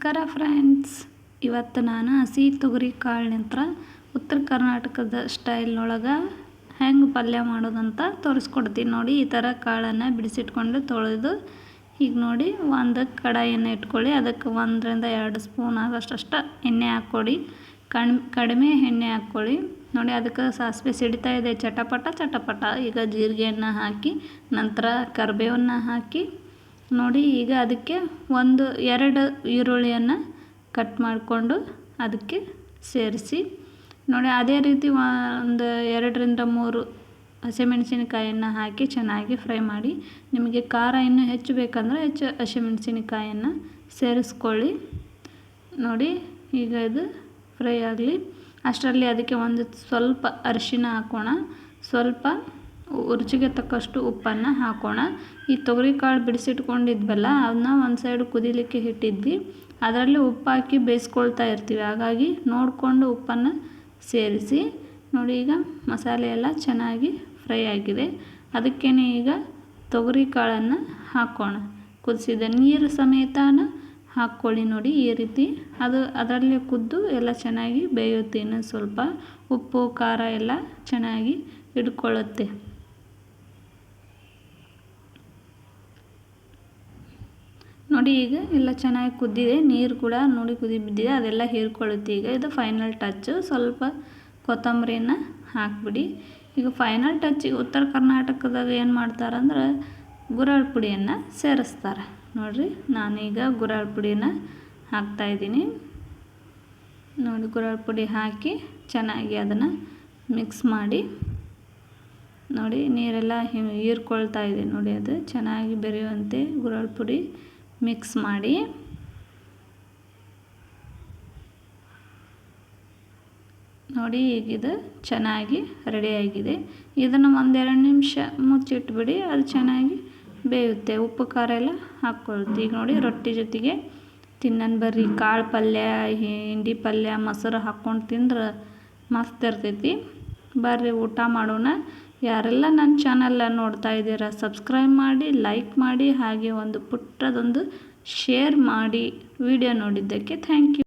ನಮಸ್ಕಾರ ಫ್ರೆಂಡ್ಸ್. ಇವತ್ತು ನಾನು ಹಸಿ ತೊಗರಿ ನಂತರ ಉತ್ತರ ಕರ್ನಾಟಕದ ಸ್ಟೈಲ್ನೊಳಗೆ ಹೆಂಗೆ ಪಲ್ಯ ಮಾಡೋದಂತ ತೋರಿಸ್ಕೊಡ್ತೀನಿ ನೋಡಿ. ಈ ಥರ ಕಾಳನ್ನು ಬಿಡಿಸಿಟ್ಕೊಂಡು ತೊಳೆದು ಈಗ ನೋಡಿ ಒಂದು ಕಡಾಯಿಯನ್ನು ಇಟ್ಕೊಳ್ಳಿ. ಅದಕ್ಕೆ ಒಂದರಿಂದ ಎರಡು ಸ್ಪೂನ್ ಆಗೋಷ್ಟು ಎಣ್ಣೆ ಹಾಕ್ಕೊಡಿ. ಕಣ್, ಕಡಿಮೆ ಎಣ್ಣೆ ಹಾಕ್ಕೊಳ್ಳಿ ನೋಡಿ ಅದಕ್ಕೆ ಸಾಸಿವೆ ಸಿಡಿತಾ ಇದೆ. ಚಟಪಟ ಚಟಪಟ. ಈಗ ಜೀರಿಗೆಯನ್ನು ಹಾಕಿ, ನಂತರ ಕರಿಬೇವನ್ನು ಹಾಕಿ ನೋಡಿ, ಈಗ ಅದಕ್ಕೆ ಒಂದು, ಎರಡು ಈರುಳ್ಳಿಯನ್ನು ಕಟ್ ಮಾಡಿಕೊಂಡು ಅದಕ್ಕೆ ಸೇರಿಸಿ, ನೋಡಿ, ಅದೇ ರೀತಿ ಒಂದು ಎರಡರಿಂದ ಮೂರು ಹಸಿಮೆಣಸಿನಕಾಯಿಯನ್ನು ಹಾಕಿ ಚೆನ್ನಾಗಿ ಫ್ರೈ ಮಾಡಿ, ನಿಮಗೆ ಖಾರ ಇನ್ನೂ ಹೆಚ್ಚು ಬೇಕಂದರೆ ಹೆಚ್ಚು ಹಸಿಮೆಣಸಿನಕಾಯನ್ನು ಸೇರಿಸ್ಕೊಳ್ಳಿ. ನೋಡಿ, ಈಗ ಇದು ಫ್ರೈ ಆಗಲಿ. ಅಷ್ಟರಲ್ಲಿ ಅದಕ್ಕೆ ಒಂದು ಸ್ವಲ್ಪ ಅರಿಶಿನ ಹಾಕೋಣ. ಸ್ವಲ್ಪ ರುಚಿಗೆ ತಕ್ಕಷ್ಟು ಉಪ್ಪನ್ನು ಹಾಕೋಣ. ಈ ತೊಗರಿಕಾಳು ಬಿಡಿಸಿಟ್ಕೊಂಡಿದ್ವಲ್ಲ ಅದನ್ನ ಒಂದು ಸೈಡ್ ಕುದಿಲಿಕ್ಕೆ ಇಟ್ಟಿದ್ವಿ ಅದರಲ್ಲಿ ಉಪ್ಪು ಹಾಕಿ ಬೇಯಿಸ್ಕೊಳ್ತಾ ಇರ್ತೀವಿ. ಹಾಗಾಗಿ ನೋಡಿಕೊಂಡು ಉಪ್ಪನ್ನು ಸೇರಿಸಿ. ನೋಡಿ ಈಗ ಮಸಾಲೆ ಎಲ್ಲ ಚೆನ್ನಾಗಿ ಫ್ರೈ ಆಗಿದೆ. ಅದಕ್ಕೇ ಈಗ ತೊಗರಿ ಕಾಳನ್ನು ಹಾಕೋಣ. ಕುದಿಸಿದ ನೀರು ಸಮೇತನ ಹಾಕ್ಕೊಳ್ಳಿ ನೋಡಿ ಈ ರೀತಿ. ಅದು ಅದರಲ್ಲಿ ಕುದ್ದು ಎಲ್ಲ ಚೆನ್ನಾಗಿ ಬೇಯುತ್ತೆ. ಇನ್ನೊಂದು ಸ್ವಲ್ಪ ಉಪ್ಪು, ಖಾರ ಎಲ್ಲ ಚೆನ್ನಾಗಿ ಹಿಡ್ಕೊಳ್ಳುತ್ತೆ. ನೋಡಿ ಈಗ ಎಲ್ಲ ಚೆನ್ನಾಗಿ ಕುದ್ದಿದೆ, ನೀರು ಕೂಡ ನೋಡಿ ಕುದಿ ಬಿದ್ದಿದೆ, ಅದೆಲ್ಲ ಹೀರ್ಕೊಳ್ಳುತ್ತೆ ಈಗ. ಇದು ಫೈನಲ್ ಟಚ್ಚು ಸ್ವಲ್ಪ ಕೊತ್ತಂಬರಿಯನ್ನು ಹಾಕಿಬಿಡಿ. ಈಗ ಫೈನಲ್ ಟಚ್ಚಿಗೆ ಉತ್ತರ ಕರ್ನಾಟಕದಾಗ ಏನು ಮಾಡ್ತಾರಂದ್ರೆ ಗುರಾಳ್ ಪುಡಿಯನ್ನು ಸೇರಿಸ್ತಾರೆ. ನೋಡಿರಿ, ನಾನೀಗ ಗುರಾಳ್ ಪುಡಿನ ಹಾಕ್ತಾಯಿದ್ದೀನಿ ನೋಡಿ ಗುರಾಳ್ ಪುಡಿ ಹಾಕಿ ಚೆನ್ನಾಗಿ ಅದನ್ನು ಮಿಕ್ಸ್ ಮಾಡಿ. ನೋಡಿ, ನೀರೆಲ್ಲ ಹೀರ್ಕೊಳ್ತಾ ಇದೆ ನೋಡಿ ಅದು. ಚೆನ್ನಾಗಿ ಬೆರೆಯುವಂತೆ ಗುರಾಳ್ ಪುಡಿ. ಮಿಕ್ಸ್ ಮಾಡಿ. ನೋಡಿ ಈಗಿದು ಚೆನ್ನಾಗಿ ರೆಡಿಯಾಗಿದೆ ಇದನ್ನು ಒಂದೆರಡು ನಿಮಿಷ ಮುಚ್ಚಿಟ್ಬಿಡಿ, ಅದು ಚೆನ್ನಾಗಿ ಬೇಯುತ್ತೆ. ಉಪ್ಪು, ಖಾರ ಎಲ್ಲ ಹಾಕ್ಕೊಳ್ತೀವಿ. ಈಗ ನೋಡಿ ರೊಟ್ಟಿ ಜೊತೆಗೆ ತಿನ್ನನ್ ಬರ್ರಿ. ಕಾಳು ಪಲ್ಯ, ಹಿಂಡಿ ಪಲ್ಯ, ಮೊಸರು ಹಾಕ್ಕೊಂಡು ತಿಂದ್ರೆ ಮಸ್ತ್ ಇರ್ತೈತಿ. ಬರ್ರಿ, ಊಟ ಮಾಡೋಣ. ಯಾರೆಲ್ಲ ನನ್ನ ಚಾನಲ್ಲ ನೋಡ್ತಾ ಇದ್ದೀರಾ ಸಬ್ಸ್ಕ್ರೈಬ್ ಮಾಡಿ ಲೈಕ್ ಮಾಡಿ, ಹಾಗೆ ಒಂದು ಪುಟ್ಟದೊಂದು ಶೇರ್ ಮಾಡಿ ವಿಡಿಯೋ ನೋಡಿದ್ದಕ್ಕೆ ಥ್ಯಾಂಕ್ ಯು